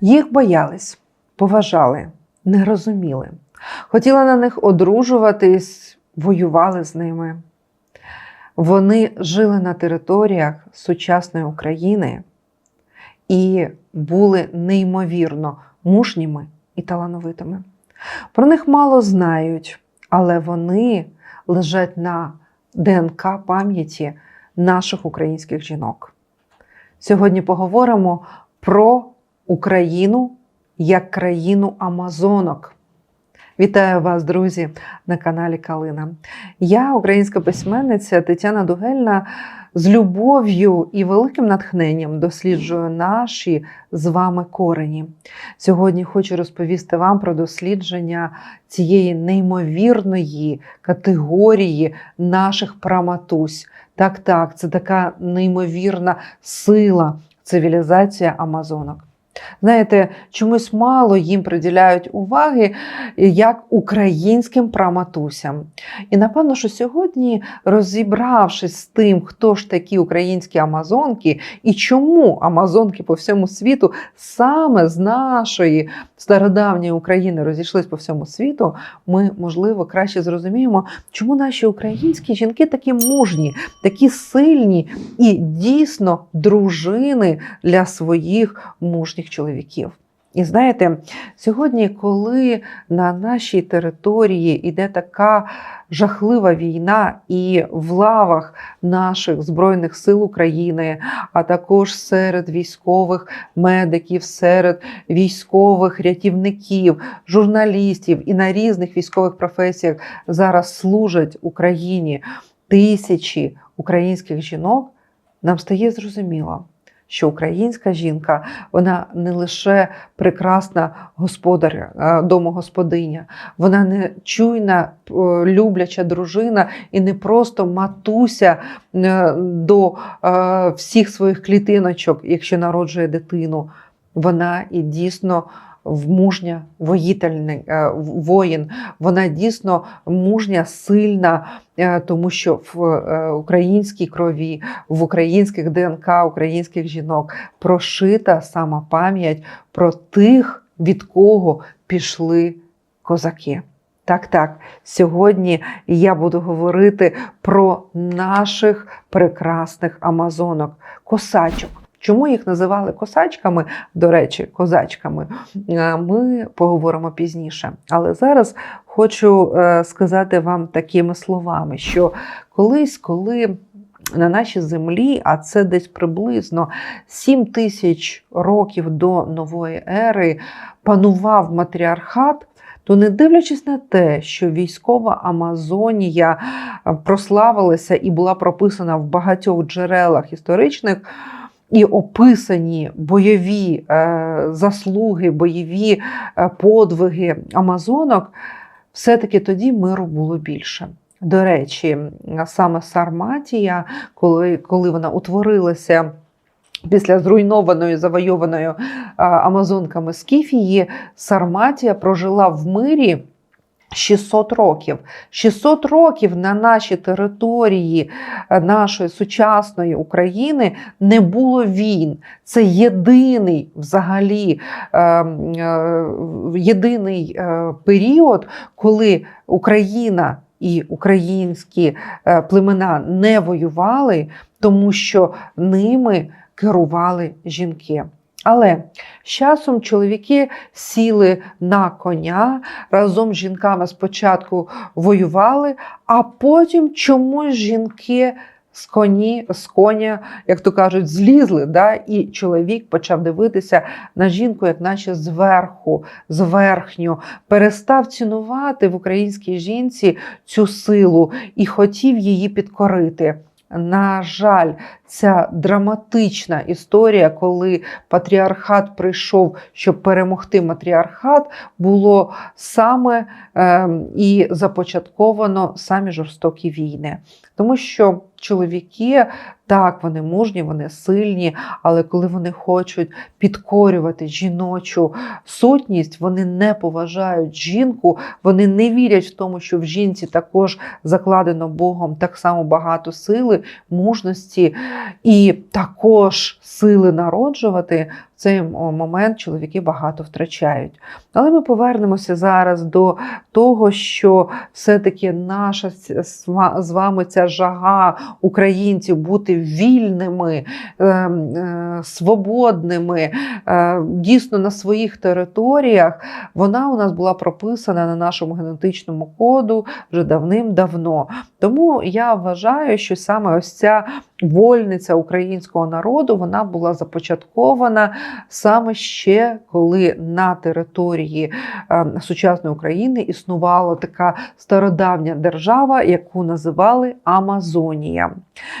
Їх боялись, поважали, не розуміли. Хотіли на них одружуватись, воювали з ними. Вони жили на територіях сучасної України і були неймовірно мужніми і талановитими. Про них мало знають, але вони лежать на ДНК пам'яті наших українських жінок. Сьогодні поговоримо про Україну як країну Амазонок. Вітаю вас, друзі, на каналі Калина. Я, українська письменниця Тетяна Дугельна, з любов'ю і великим натхненням досліджую наші з вами корені. Сьогодні хочу розповісти вам про дослідження цієї неймовірної категорії наших праматусь. Так, так, це така неймовірна сила, цивілізація Амазонок. Знаєте, чомусь мало їм приділяють уваги як українським праматусям. І напевно, що сьогодні, розібравшись з тим, хто ж такі українські амазонки і чому амазонки по всьому світу саме з нашої стародавньої України розійшлись по всьому світу, ми, можливо, краще зрозуміємо, чому наші українські жінки такі мужні, такі сильні і дійсно дружини для своїх мужніх чоловіків. І знаєте, сьогодні, коли на нашій території йде така жахлива війна, і в лавах наших Збройних сил України, а також серед військових медиків, серед військових рятівників, журналістів і на різних військових професіях зараз служать Україні тисячі українських жінок, нам стає зрозуміло що українська жінка вона не лише прекрасна господар, домогосподиня, вона не чуйна, любляча дружина і не просто матуся е, до е, всіх своїх клітиночок, якщо народжує дитину. Вона і дійсно мужня воїтельний е, воїн. Вона дійсно мужня, сильна, е, тому що в е, українській крові, в українських ДНК українських жінок прошита сама пам'ять про тих, від кого пішли козаки. Так, так, сьогодні я буду говорити про наших прекрасних амазонок, косачок. Чому їх називали косачками, до речі, козачками, ми поговоримо пізніше. Але зараз хочу е, сказати вам такими словами, що колись, коли на нашій землі, а це десь приблизно 7 тисяч років до нової ери, панував матріархат. То не дивлячись на те, що військова Амазонія е, прославилася і була прописана в багатьох джерелах історичних і описані бойові е, заслуги, бойові е, подвиги Амазонок, все-таки тоді миру було більше. До речі, саме Сарматія, коли, коли вона утворилася. Після зруйнованої завойованої е, Амазонками Скіфії Сарматія прожила в мирі 600 років. 600 років на нашій території е, нашої сучасної України не було війн. Це єдиний взагалі е, е, єдиний період, коли Україна і українські племена не воювали, тому що ними керували жінки. Але з часом чоловіки сіли на коня разом з жінками спочатку воювали, а потім чомусь жінки з коні, з коня, як то кажуть, злізли. Да? І чоловік почав дивитися на жінку, як наче зверху, зверхню, перестав цінувати в українській жінці цю силу і хотів її підкорити. На жаль, ця драматична історія, коли патріархат прийшов, щоб перемогти матріархат, було саме е, і започатковано самі жорстокі війни. Тому що чоловіки так, вони мужні, вони сильні, але коли вони хочуть підкорювати жіночу сутність, вони не поважають жінку, вони не вірять в тому, що в жінці також закладено Богом так само багато сили, мужності і також сили народжувати. Цей момент чоловіки багато втрачають. Але ми повернемося зараз до того, що все-таки наша з вами ця жага українців бути вільними, свободними, дійсно на своїх територіях, вона у нас була прописана на нашому генетичному коду вже давним-давно. Тому я вважаю, що саме ось ця вольниця українського народу вона була започаткована саме ще коли на території е, сучасної України існувала така стародавня держава, яку називали Амазонія.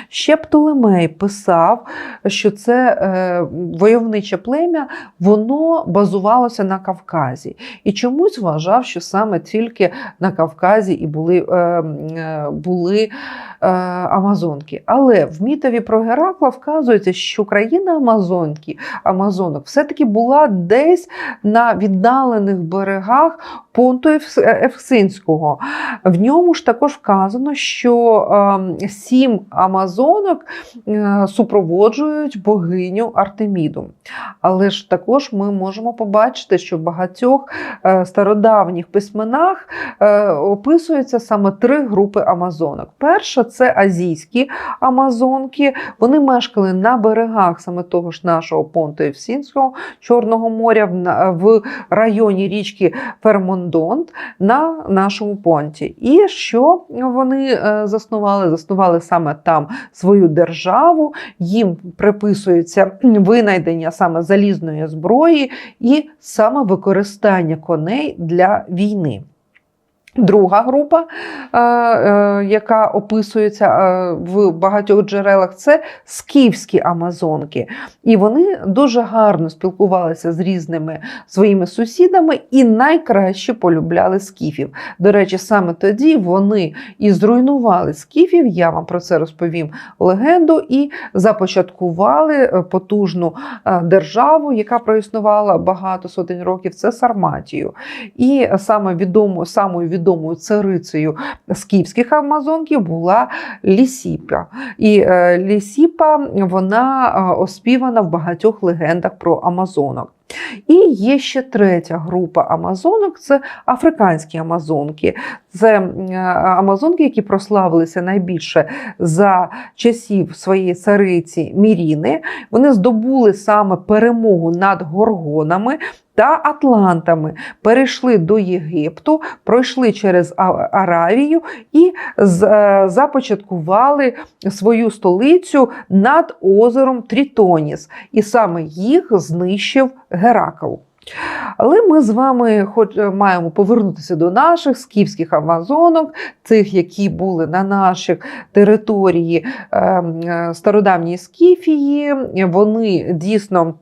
Ще Птолемей писав, що це е, войовниче плем'я, воно базувалося на Кавказі. І чомусь вважав, що саме тільки на Кавказі і були е, були Амазонки. Але в мітові про Геракла вказується, що країна Амазонки, Амазонок все-таки була десь на віддалених берегах понту Евсинського. В ньому ж також вказано, що ем, сім Амазонок е, супроводжують богиню Артеміду. Але ж також ми можемо побачити, що в багатьох е, стародавніх письменах е, описуються саме три групи Амазонок. Перша це азійські Амазонки. Вони мешкали на берегах саме того ж нашого понту Евсинського Чорного моря в районі річки Фермондонт на нашому понті. І що вони е, заснували? Заснували саме там свою державу, їм приписується винайдення саме залізної зброї і саме використання коней для війни. Друга група, е, е, яка описується е, в багатьох джерелах, це скіфські амазонки. І вони дуже гарно спілкувалися з різними своїми сусідами і найкраще полюбляли скіфів. До речі, саме тоді вони і зруйнували скіфів. Я вам про це розповім легенду, і започаткували потужну державу, яка проіснувала багато сотень років. Це Сарматію. І саме відомо самою відомою відомою царицею скіфських амазонків була Лісіпа. І е, Лісіпа вона е, оспівана в багатьох легендах про Амазонок. І є ще третя група амазонок це африканські амазонки. Це е, амазонки, які прославилися найбільше за часів своєї цариці Міріни. Вони здобули саме перемогу над горгонами. Та Атлантами перейшли до Єгипту, пройшли через Аравію і е, започаткували свою столицю над озером Трітоніс. І саме їх знищив Геракл. Але ми з вами хоч е, маємо повернутися до наших скіфських амазонок, цих, які були на наших території ем, е, стародавньої Скіфії. Вони дійсно.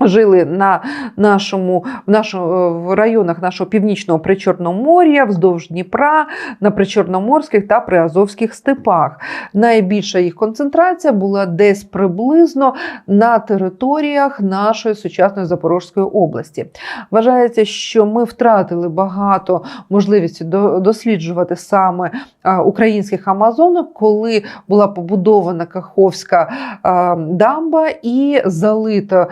Жили на нашому, в нашому в районах нашого північного причорномор'я, вздовж Дніпра, на причорноморських та приазовських степах. Найбільша їх концентрація була десь приблизно на територіях нашої сучасної Запорізької області. Вважається, що ми втратили багато можливості досліджувати саме українських амазонок, коли була побудована Каховська дамба і залита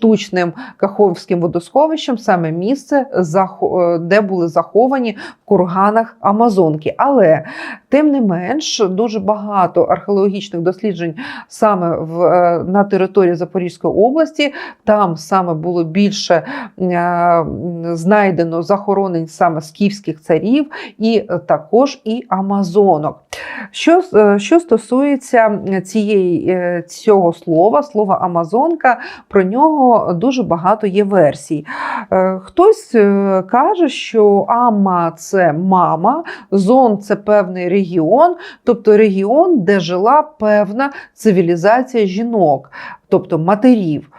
штучним Каховським водосховищем саме місце, е, де були заховані в курганах Амазонки. Але тим не менш дуже багато археологічних досліджень саме в, е, на території Запорізької області. Там саме було більше е, знайдено захоронень саме скіфських царів, і також і Амазонок. Що що стосується цієї, цього слова, слова Амазонка, про нього дуже багато є версій. Е, хтось е, каже, що Ама це мама, зон це певний регіон, тобто регіон, де жила певна цивілізація жінок. Тобто матерів.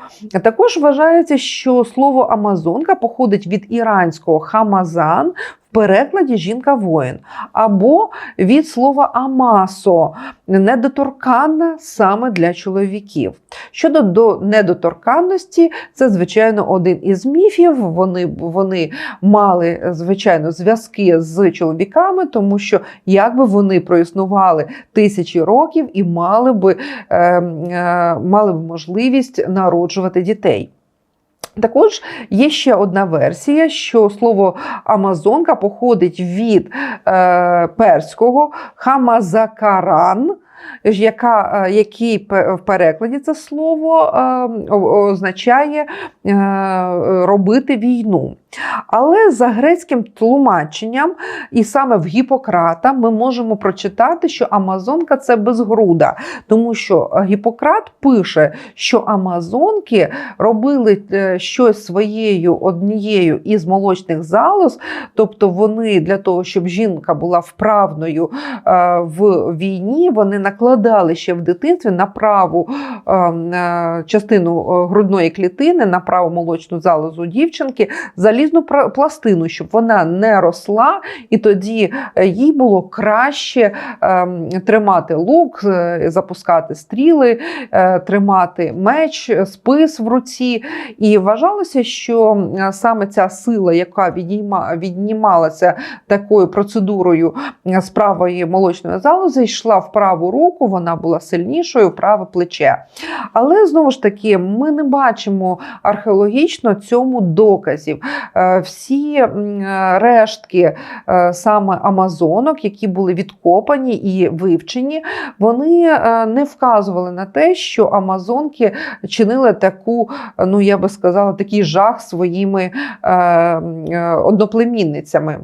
Також вважається, що слово Амазонка походить від іранського хамазан, перекладі жінка-воїн, або від слова амасо недоторканна саме для чоловіків. Щодо до недоторканності, це, звичайно, один із міфів. Вони вони мали, звичайно, зв'язки з чоловіками, тому що якби вони проіснували тисячі років і мали би, е, е, мали б можливість народжувати дітей. Також є ще одна версія, що слово Амазонка походить від е, перського хамазакаран, яка, е, який в перекладі це слово е, означає е, робити війну. Але за грецьким тлумаченням, і саме в Гіппократа, ми можемо прочитати, що Амазонка це безгруда, тому що Гіппократ пише, що Амазонки робили щось своєю однією із молочних залоз, тобто вони для того, щоб жінка була вправною в війні, вони накладали ще в дитинстві на праву е, частину е, грудної клітини, на праву молочну залозу дівчинки залізну пластину, щоб вона не росла, і тоді е, їй було краще тримати лук, запускати стріли, тримати меч, спис в руці. І вважалося, що саме ця сила, яка віднімалася такою процедурою з правої молочної залози, йшла в праву руку, вона була сильнішою, в праве плече. Але знову ж таки, ми не бачимо археологічно цьому доказів. Е, Всі е, рештки е, саме амазонок, які були відкопані і вивчені, вони не вказували на те, що амазонки чинили таку, ну я би сказала, такий жах своїми одноплемінницями.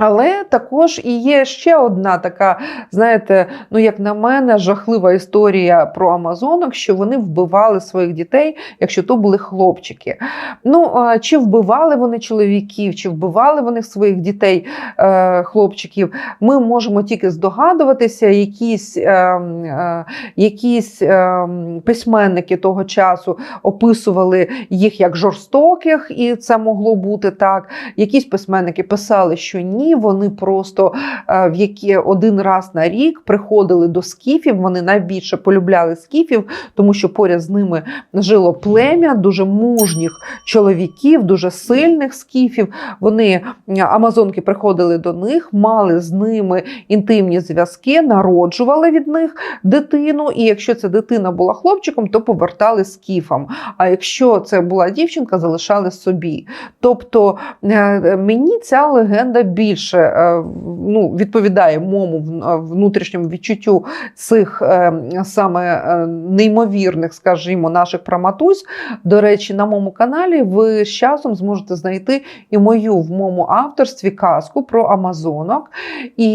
Але також і є ще одна така, знаєте, ну як на мене, жахлива історія про амазонок, що вони вбивали своїх дітей, якщо то були хлопчики. Ну чи вбивали вони чоловіків, чи вбивали вони своїх дітей, е, хлопчиків, ми можемо тільки здогадуватися, якісь, е, е, якісь е, письменники того часу описували їх як жорстоких, і це могло бути так. Якісь письменники писали, що ні, вони просто е, в які один раз на рік приходили до скіфів. Вони найбільше полюбляли скіфів, тому що поряд з ними жило плем'я дуже мужніх чоловіків, дуже сильних скіфів. Вони амазонки приходили до них, мали з ними інтимні зв'язки, народжували від них дитину. І якщо ця дитина була хлопчиком, то повертали скіфам. А якщо це була дівчинка, залишали собі. Тобто е, мені ця легенда більше е, ну, відповідає моєму е, внутрішньому відчуттю цих е, саме неймовірних, скажімо, наших праматусь. До речі, на моєму каналі ви з часом зможете знайти і мою в моєму авторстві казку про Амазонок. І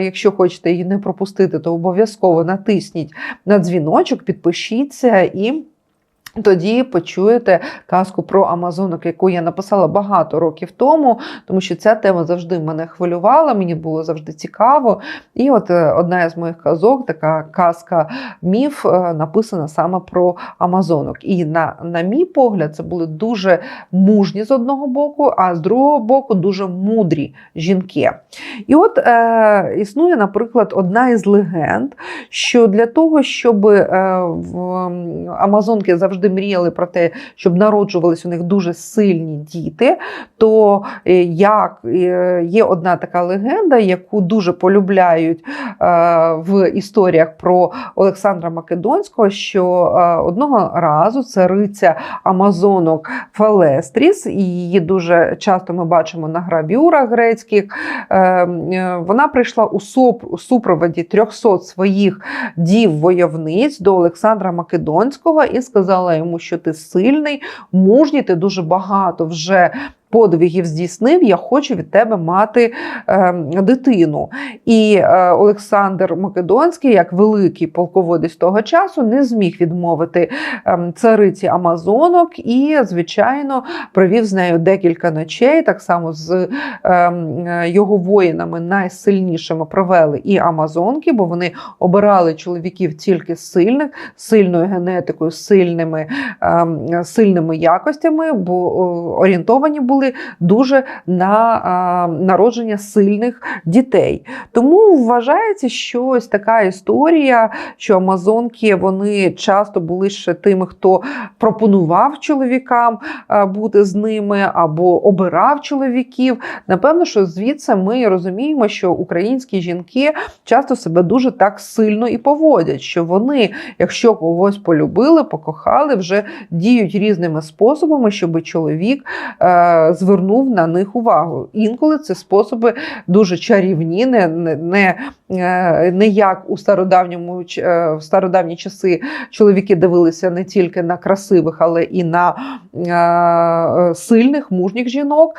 якщо хочете її не пропустити, то обов'язково натисніть на дзвіночок, підпишіться і. Тоді почуєте казку про Амазонок, яку я написала багато років тому, тому що ця тема завжди мене хвилювала, мені було завжди цікаво. І от е, одна із моїх казок, така казка міф, е, написана саме про Амазонок. І на, на мій погляд, це були дуже мужні з одного боку, а з другого боку дуже мудрі жінки. І от е, існує, наприклад, одна із легенд, що для того, щоб е, в Амазонки завжди мріяли про те, щоб народжувались у них дуже сильні діти, то е, як е, є одна така легенда, яку дуже полюбляють е, в історіях про Олександра Македонського, що одного разу цариця Амазонок Фалестріс, і її дуже часто ми бачимо на гравюрах грецьких. Вона прийшла у супроводі 300 своїх дів-войовниць до Олександра Македонського і сказала йому, що ти сильний, мужній, ти дуже багато вже. Подвигів здійснив, я хочу від тебе мати е, дитину. І е, Олександр Македонський, як великий полководець того часу, не зміг відмовити е, цариці Амазонок і, звичайно, провів з нею декілька ночей. Так само з е, е, його воїнами найсильнішими провели і Амазонки, бо вони обирали чоловіків тільки сильних, сильною генетикою, сильними, ем, сильними якостями, бо орієнтовані були розраховували дуже на народження сильних дітей. Тому вважається, що ось така історія, що амазонки вони часто були ще тими, хто пропонував чоловікам бути з ними або обирав чоловіків. Напевно, що звідси ми розуміємо, що українські жінки часто себе дуже так сильно і поводять, що вони, якщо когось полюбили, покохали, вже діють різними способами, щоб чоловік е, звернув на них увагу. Інколи це способи дуже чарівні, не, не, не, е, як у стародавньому е, в стародавні часи чоловіки дивилися не тільки на красивих, але і на е, сильних, мужніх жінок.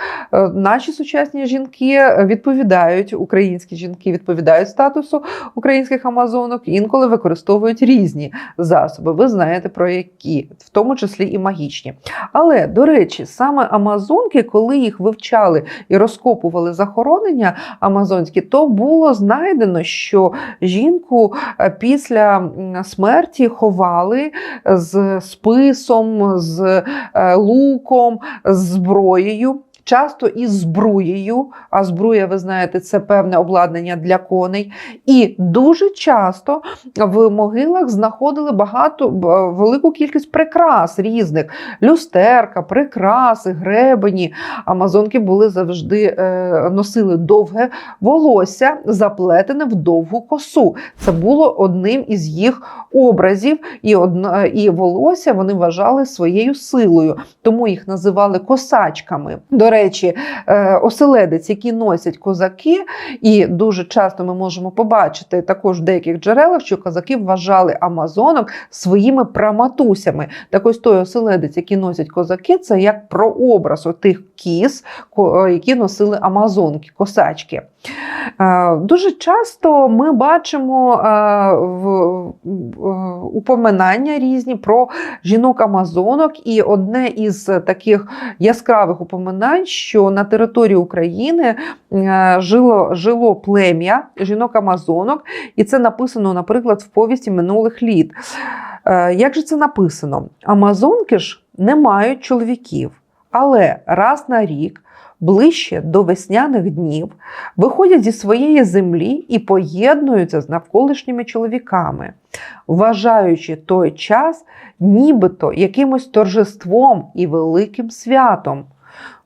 Наші сучасні жінки відповідають, українські жінки відповідають статусу українських амазонок, інколи використовують різні засоби. Ви знаєте про які, в тому числі і магічні. Але до речі, саме амазонки, коли їх вивчали і розкопували захоронення амазонські, то було знайдено, що жінку е, після смерті ховали з списом, з е, луком, з зброєю. Часто із збруєю, а збруя, ви знаєте, це певне обладнання для коней. І дуже часто в могилах знаходили багато велику кількість прикрас різних: люстерка, прикраси, гребені. Амазонки були завжди е, носили довге волосся, заплетене в довгу косу. Це було одним із їх образів, і одна і волосся вони вважали своєю силою, тому їх називали косачками. До речі, е, оселедець, які носять козаки, і дуже часто ми можемо побачити також в деяких джерелах, що козаки вважали амазонок своїми праматусями. Так ось той оселедець, який носять козаки, це як прообраз отих кіз, е, які носили амазонки, косачки. Е, Дуже часто ми бачимо е, упоминання різні про жінок-амазонок, і одне із таких яскравих упоминань, що на території України жило, жило плем'я жінок-амазонок, і це написано, наприклад, в повісті минулих літ. Як же це написано? Амазонки ж не мають чоловіків, але раз на рік. Ближче до весняних днів виходять зі своєї землі і поєднуються з навколишніми чоловіками, вважаючи той час нібито якимось торжеством і великим святом.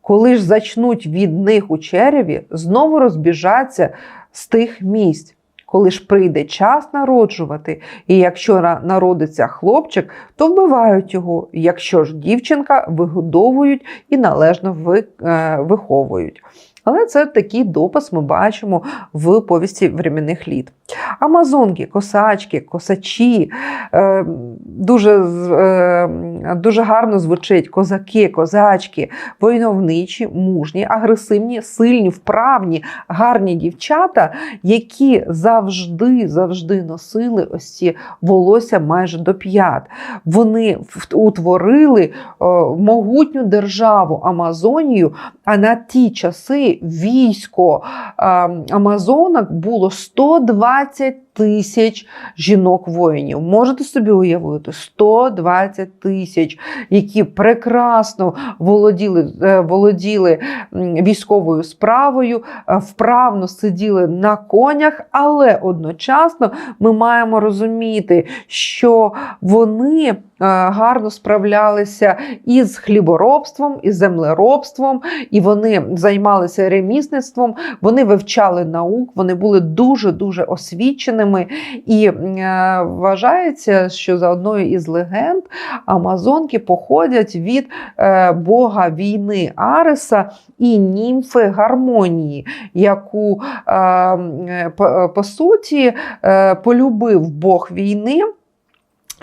Коли ж зачнуть від них у череві, знову розбіжаться з тих місць. Коли ж прийде час народжувати, і якщо народиться хлопчик, то вбивають його. Якщо ж дівчинка вигодовують і належно е, виховують. Але це такий допис ми бачимо в повісті временних літ. Амазонки, косачки, косачі е, дуже, е, дуже гарно звучить козаки, козачки, войновничі, мужні, агресивні, сильні, вправні, гарні дівчата, які завжди, завжди носили ось ці волосся майже до п'ят. Вони утворили е, могутню державу Амазонію, а на ті часи військо е, Амазонок було 120 pace тисяч жінок-воїнів. Можете собі уявити 120 тисяч, які прекрасно володіли, е, володіли військовою справою, е, вправно сиділи на конях, але одночасно ми маємо розуміти, що вони е, гарно справлялися із хліборобством, із землеробством, і вони займалися ремісництвом, вони вивчали наук, вони були дуже дуже освіченими. І е, вважається, що за одною із легенд Амазонки походять від е, бога війни Ареса і німфи гармонії, яку е, по, суті полюбив Бог війни.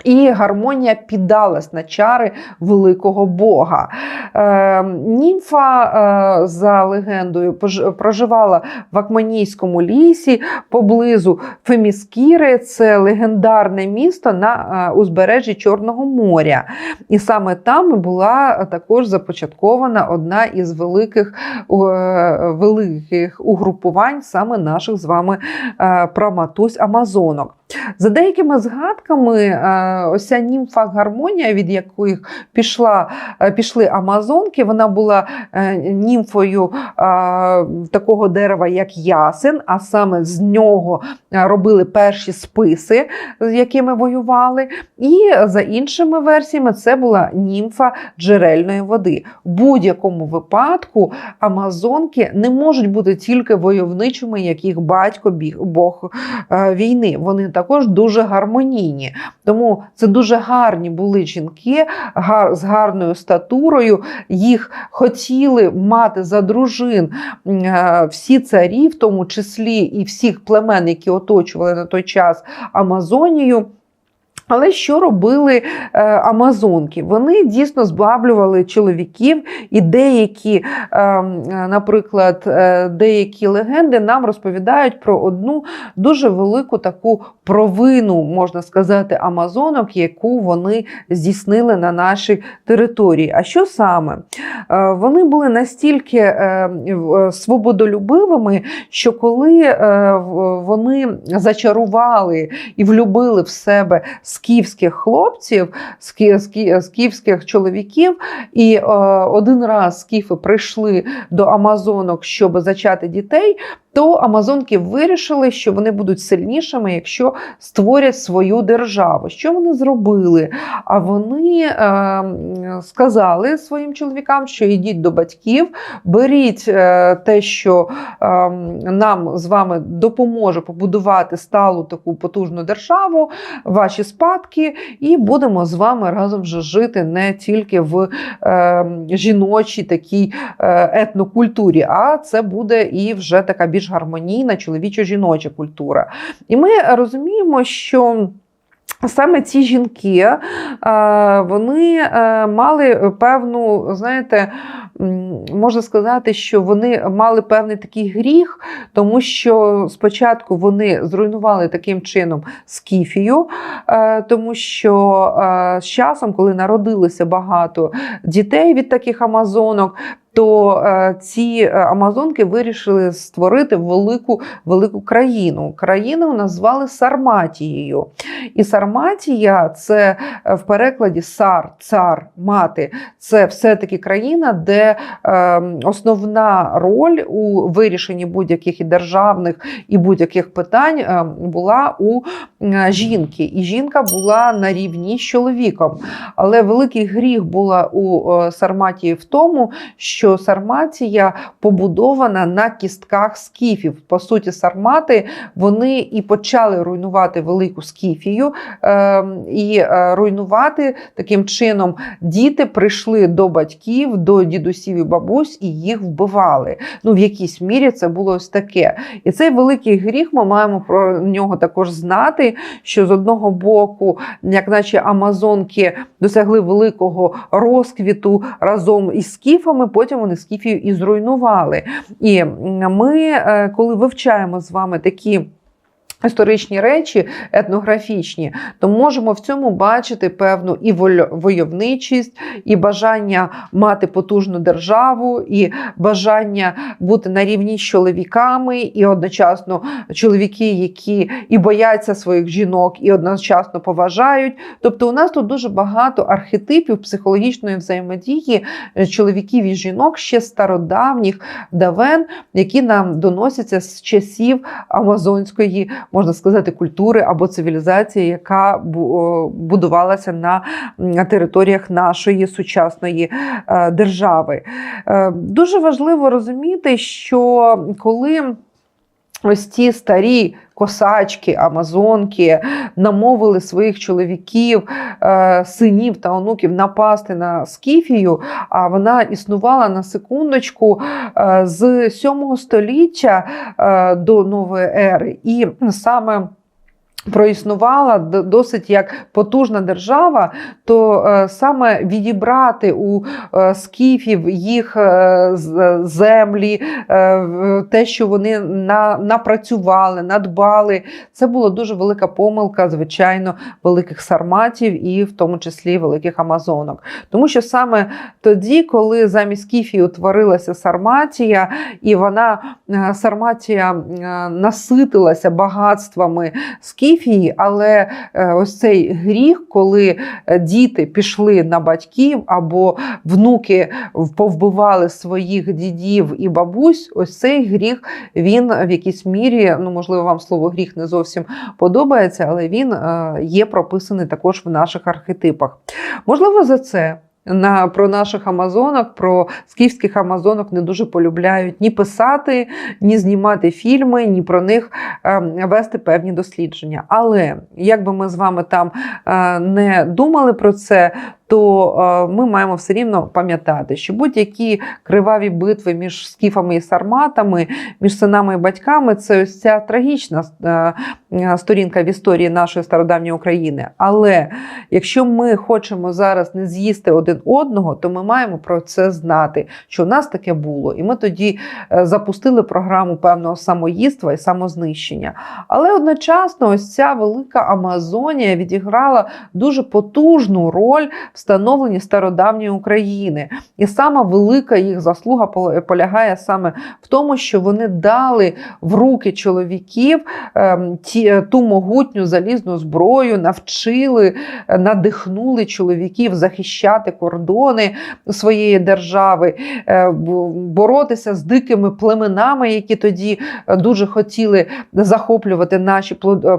І гармонія піддалась на чари великого бога. Е, німфа, е, за легендою, проживала в Акманійському лісі поблизу Феміскіри. Це легендарне місто на е, узбережжі Чорного моря. І саме там була також започаткована одна із великих, е, великих угрупувань саме наших з вами е, праматусь Амазонок. За деякими згадками, е, ось ця німфа гармонія, від яких пішла, е, пішли Амазонки, вона була е, німфою такого дерева, як ясен, а саме з нього робили перші списи, з якими воювали. І за іншими версіями, це була німфа джерельної води. В будь-якому випадку Амазонки не можуть бути тільки войовничими, як їх батько, біг- Бог війни. Вони також дуже гармонійні. Тому це дуже гарні були жінки з гарною статурою. Їх хотіли мати за дружин е, всі царі, в тому числі і всіх племен, які оточували на той час Амазонію. Але що робили е, амазонки? Вони дійсно збаблювали чоловіків, і деякі, е, е, наприклад, е, деякі легенди нам розповідають про одну дуже велику таку провину, можна сказати, амазонок, яку вони здійснили на нашій території. А що саме? Е, Вони були настільки е, свободолюбивими, що коли е, вони зачарували і влюбили в себе скіфських хлопців, скі- скі- скіфських чоловіків, і е, один раз скіфи прийшли до амазонок, щоб зачати дітей. То амазонки вирішили, що вони будуть сильнішими, якщо створять свою державу. Що вони зробили? А вони е, сказали своїм чоловікам, що йдіть до батьків, беріть е, те, що е, нам з вами допоможе побудувати сталу таку потужну державу, ваші спадки, і будемо з вами разом вже жити не тільки в е, жіночій такій е, етнокультурі, а це буде і вже така більш гармонійна чоловічо-жіноча культура. І ми розуміємо, що. Саме ці жінки, е, вони е, мали певну, знаєте, можна сказати, що вони мали певний такий гріх, тому що спочатку вони зруйнували таким чином Скіфію, е, тому що е, з часом, коли народилося багато дітей від таких амазонок, то е, ці е, амазонки вирішили створити велику велику країну. Країну назвали Сарматією. І Сарматія це в перекладі сар, цар, мати. Це все-таки країна, де основна роль у вирішенні будь-яких і державних і будь-яких питань е, була у жінки. І жінка була на рівні з чоловіком. Але великий гріх була у е, Сарматії в тому, що Сарматія побудована на кістках скіфів. По суті, сармати вони і почали руйнувати велику скіфію е, і е, руйнувати таким чином. Діти прийшли до батьків, до дідусів і бабусь, і їх вбивали. Ну, в якійсь мірі це було ось таке. І цей великий гріх ми маємо про нього також знати, що з одного боку, як наче Амазонки досягли великого розквіту разом із скіфами, потім вони скіфію і зруйнували. І ми, е, коли вивчаємо з вами такі. Історичні речі, етнографічні, то можемо в цьому бачити певну і войовничість, і бажання мати потужну державу, і бажання бути на рівні з чоловіками, і одночасно чоловіки, які і бояться своїх жінок, і одночасно поважають. Тобто, у нас тут дуже багато архетипів психологічної взаємодії чоловіків і жінок ще стародавніх давен, які нам доносяться з часів амазонської, можна сказати, культури або цивілізації, яка бу- будувалася на територіях нашої сучасної е, держави. Е, Дуже важливо розуміти, що коли ось ті старі косачки, амазонки намовили своїх чоловіків, е, синів та онуків напасти на Скіфію, а вона існувала на секундочку е, з 7 століття е, до нової ери. І саме проіснувала досить як потужна держава, то е, саме відібрати у е, скіфів їх е, землі, те, що вони напрацювали, надбали, це була дуже велика помилка, звичайно, великих сарматів і в тому числі великих амазонок. Тому що саме тоді, коли замість скіфії утворилася Сарматія, і вона Сарматія наситилася багатствами скіфів, Скіфії, але е, ось цей гріх, коли е, діти пішли на батьків або внуки повбивали своїх дідів і бабусь, ось цей гріх він в якійсь мірі, ну можливо, вам слово гріх не зовсім подобається, але він е, є прописаний також в наших архетипах. Можливо, за це. На про наших амазонок, про скіфських амазонок не дуже полюбляють ні писати, ні знімати фільми, ні про них е, вести певні дослідження. Але як би ми з вами там е, не думали про це, то е, ми маємо все рівно пам'ятати, що будь-які криваві битви між скіфами і сарматами, між синами і батьками це ось ця трагічна е, е, сторінка в історії нашої стародавньої України. Але якщо ми хочемо зараз не з'їсти один одного, то ми маємо про це знати, що в нас таке було. І ми тоді запустили програму певного самоїства і самознищення. Але одночасно, ось ця велика Амазонія відіграла дуже потужну роль встановленні стародавньої України. І сама велика їх заслуга полягає саме в тому, що вони дали в руки чоловіків ем, ті, ту могутню залізну зброю, навчили, е, надихнули чоловіків захищати кордони своєї держави, е, боротися з дикими племенами, які тоді е, дуже хотіли захоплювати наші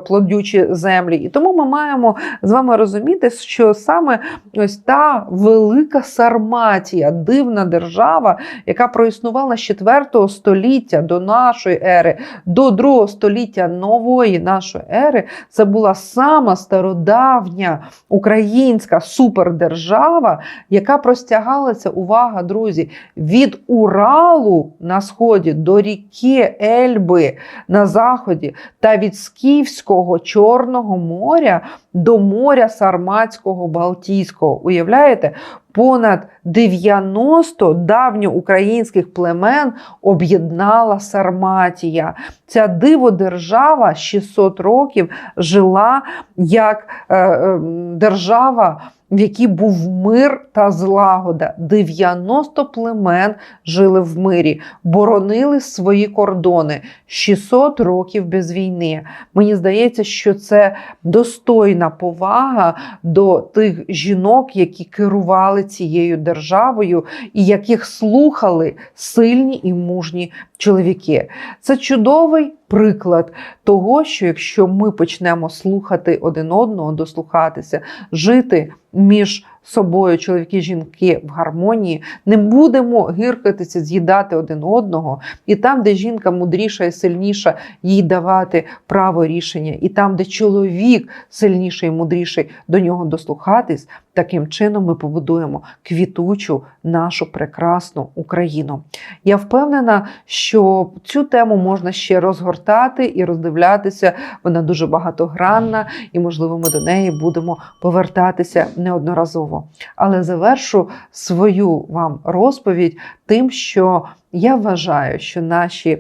плодючі землі. І тому ми маємо з вами розуміти, що саме ось та велика Сарматія, дивна держава, яка проіснувала з 4 століття до нашої ери, до 2 століття нової нашої ери, це була сама стародавня українська супердержава, яка простягалася, увага, друзі, від Уралу на сході до ріки Ельби на заході та від Скіфського Чорного моря до моря Сарматського Балтійського. Уявляєте? Понад 90 давньоукраїнських племен об'єднала Сарматія. Ця диводержава 600 років жила як е, е, держава в якій був мир та злагода. 90 племен жили в мирі, боронили свої кордони 600 років без війни. Мені здається, що це достойна повага до тих жінок, які керували цією державою і яких слухали сильні і мужні чоловіки. Це чудовий приклад того, що якщо ми почнемо слухати один одного, дослухатися, жити між собою, чоловіки, жінки в гармонії, не будемо гиркатися, з'їдати один одного, і там, де жінка мудріша і сильніша, їй давати право рішення, і там, де чоловік сильніший і мудріший, до нього дослухатись, таким чином ми побудуємо квітучу нашу прекрасну Україну. Я впевнена, що цю тему можна ще розгортати і роздивлятися. Вона дуже багатогранна, і, можливо, ми до неї будемо повертатися неодноразово. Але завершу свою вам розповідь тим, що я вважаю, що наші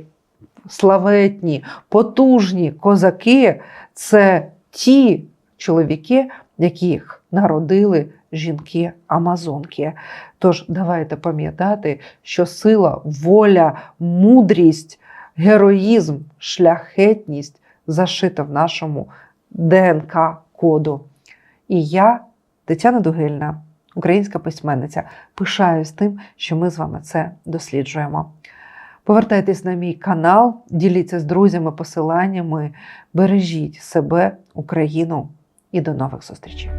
славетні, потужні козаки це ті чоловіки, яких народили жінки-амазонки. Тож давайте пам'ятати, що сила, воля, мудрість, героїзм, шляхетність зашита в нашому ДНК-коду. І я, Тетяна Дугильна, українська письменниця, пишаюсь тим, що ми з вами це досліджуємо. Повертайтесь на мій канал, діліться з друзями посиланнями, бережіть себе, Україну і до нових зустрічей.